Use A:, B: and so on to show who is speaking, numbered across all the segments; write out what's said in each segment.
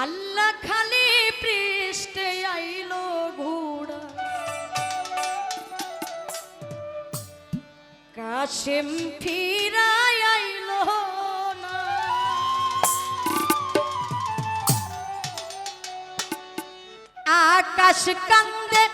A: আল্লাহ খালি পৃষ্ঠে আইলো ঘোড়া। কাশেম ফিরায় আইলো আকাশ কান্দে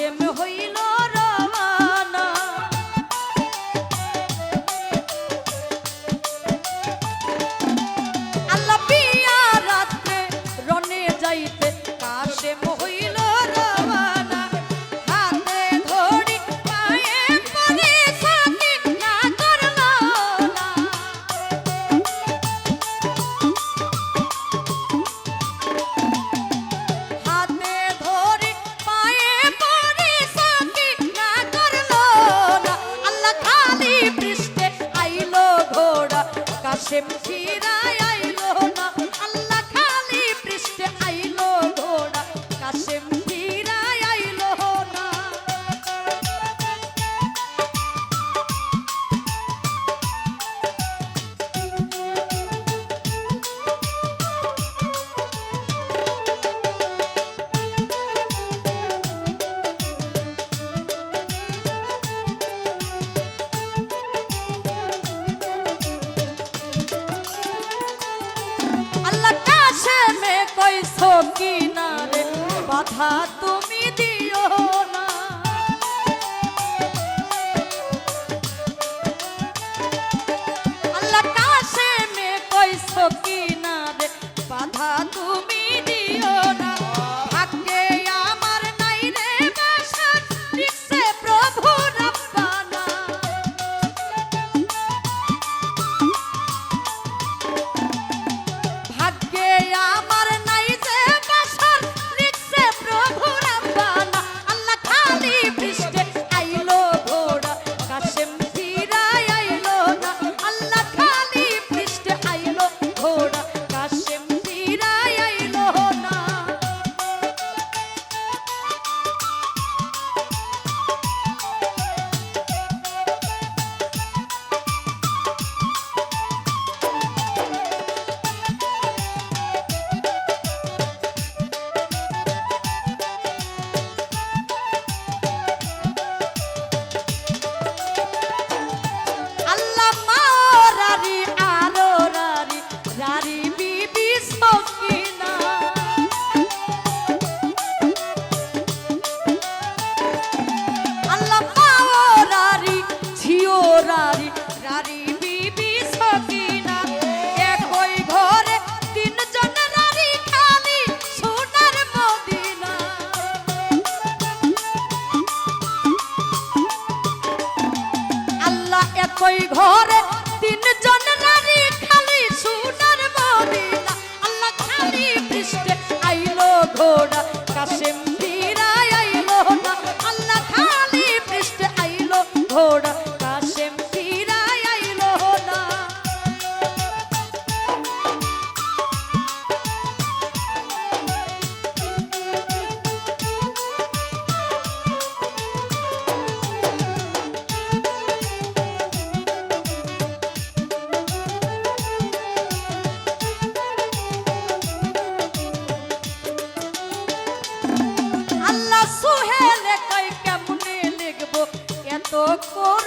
A: কেমন হইল ஈராய হাত look for